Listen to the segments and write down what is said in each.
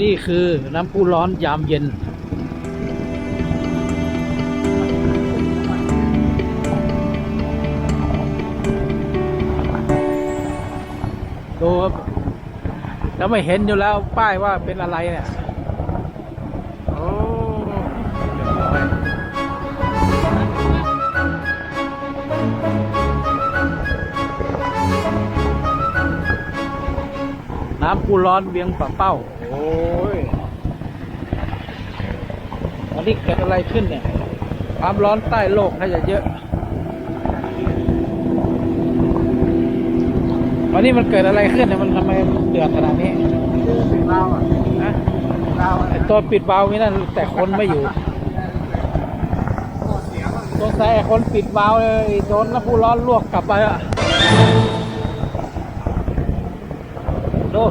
นี่คือน้ำพุร้อนยามเย็น ดูครับแล้วไม่เห็นอยู่แล้วป้ายว่าเป็นอะไรเนี่ยน้ำพุร้อนเวียงปะเป้า โอ้ยวันนี้เกิดอะไรขึ้นเนี่ย ความร้อนใต้โลกน่าจะเยอะวันนี้มันเกิดอะไรขึ้นเนี่ยมันทำไมมันเดือดขนาดนี้ปิดวาล์วอะนะวาล์วไอตัวปิดวาล์วนี่นั่นแต่คนไม่อยู่เสียงมันสงสัยไอ้คนปิดวาล์วเลยโดนน้ำพุร้อนลวกกลับไปอะดู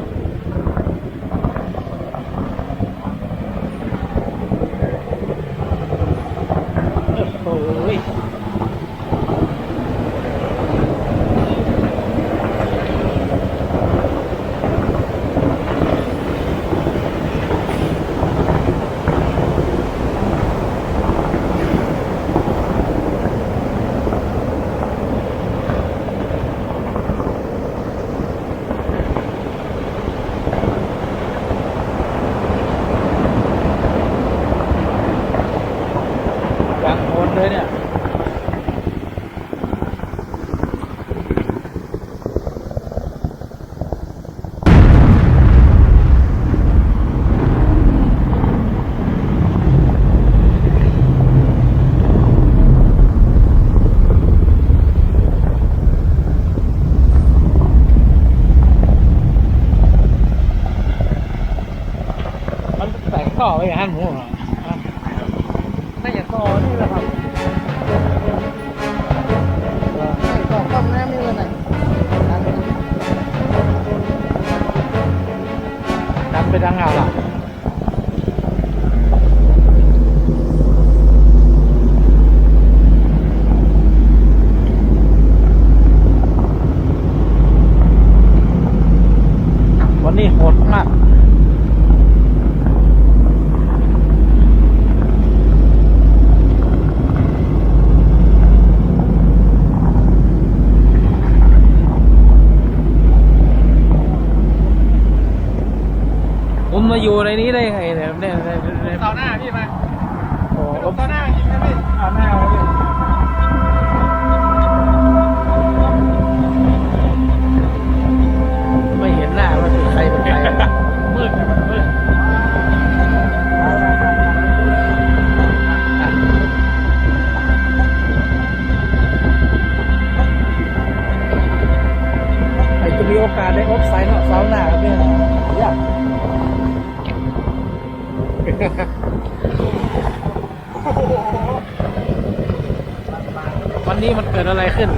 โอ้โหกลางโคนเลยเนี่ย มันแตกต่ อไปหันหมูเหรอฮะน่าจะต่อนี่แหละครับต่อข้างหน้าไม่เป็นไรดันไปดันไปทางอ่าล่ะวันนี้โหดมาก คุณ มาอยู่ในนี้ได้ไงเนี่ยเนี่ยเนี่ยเนี่ยต่อหน้าพี่มาโอ้โหต่อหน้าจริงนะพี่ต่อหน้าเลยพี่ไม่เห็นหน้าว่าเป็นใครเป็นใครอะมืดอะมันมืดอะไอ้จะมีโอกาสได้ออฟไซด์เนาะเสาร์หน้าครับเนี่ยยาก วันนี้มันเกิดอะไรขึ้น